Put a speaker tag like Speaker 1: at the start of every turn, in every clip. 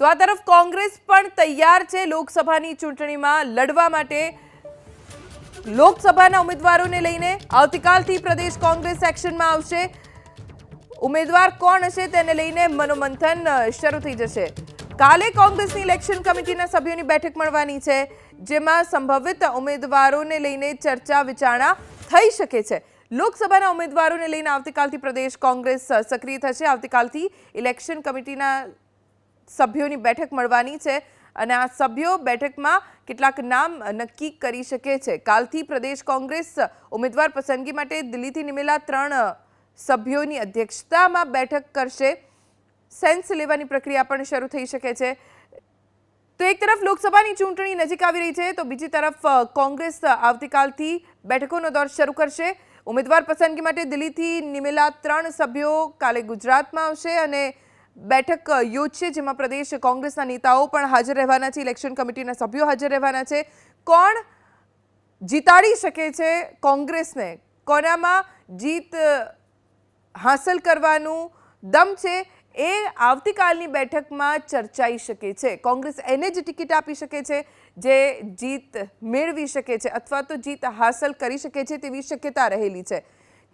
Speaker 1: તો આ તરફ કોંગ્રેસ પણ તૈયાર છે લોકસભાની ચૂંટણીમાં લડવા માટે. લોકસભાના ઉમેદવારોને લઈને આવતીકાલથી પ્રદેશ કોંગ્રેસ એક્શનમાં આવશે. ઉમેદવાર કોણ હશે તેને લઈને મનોમંથન શરૂ થઈ જશે. કાલે કોંગ્રેસની ઇલેક્શન કમિટીના સભ્યોની બેઠક મળવાની છે, જેમાં સંભવિત ઉમેદવારોને લઈને ચર્ચા વિચારણા થઈ શકે છે. લોકસભાના ઉમેદવારોને લઈને આવતીકાલથી પ્રદેશ કોંગ્રેસ સક્રિય થશે. આવતીકાલથી ઇલેક્શન કમિટીના સભ્યોની બેઠક મળવાની છે અને આ સભ્યો બેઠકમાં કેટલાક નામ નક્કી કરી શકે છે. કાલથી પ્રદેશ કોંગ્રેસ ઉમેદવાર પસંદગી માટે દિલ્હીથી નિમેલા ત્રણ સભ્યોની અધ્યક્ષતામાં બેઠક કરશે. સેન્સ લેવાની પ્રક્રિયા પણ શરૂ થઈ શકે છે. તો એક તરફ લોકસભાની ચૂંટણી નજીક આવી રહી છે, તો બીજી તરફ કોંગ્રેસ આવતીકાલથી બેઠકોનો દોર શરૂ કરશે. ઉમેદવાર પસંદગી માટે દિલ્હીથી નિમેલા ત્રણ સભ્યો કાલે ગુજરાતમાં આવશે અને બેઠક યોજશે જેમાં પ્રદેશ કોંગ્રેસના નેતાઓ પણ હાજર રહેવાના છે, ઇલેક્શન કમિટીના સભ્યો હાજર રહેવાના છે. કોણ જીતાડી શકે છે કોંગ્રેસને? કોનામાં જીત હાંસલ કરવાનું દમ છે એ આવતીકાલની બેઠકમાં ચર્ચાઈ શકે છે. કોંગ્રેસ એને જ ટિકિટ આપી શકે છે જે જીત મેળવી શકે છે અથવા તો જીત હાંસલ કરી શકે છે તેવી શક્યતા રહેલી છે.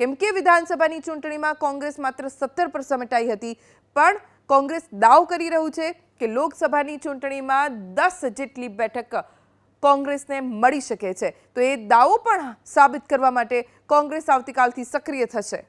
Speaker 1: કેમ કે વિધાનસભાની ચૂંટણીમાં કોંગ્રેસ માત્ર સત્તર પર સમેટાઈ હતી, પણ કોંગ્રેસ દાવ કરી રહ્યું છે કે લોકસભાની ચૂંટણીમાં દસ જેટલી બેઠક કોંગ્રેસને મળી શકે છે. તો એ દાવો પણ સાબિત કરવા માટે કોંગ્રેસ આવતીકાલથી સક્રિય થશે.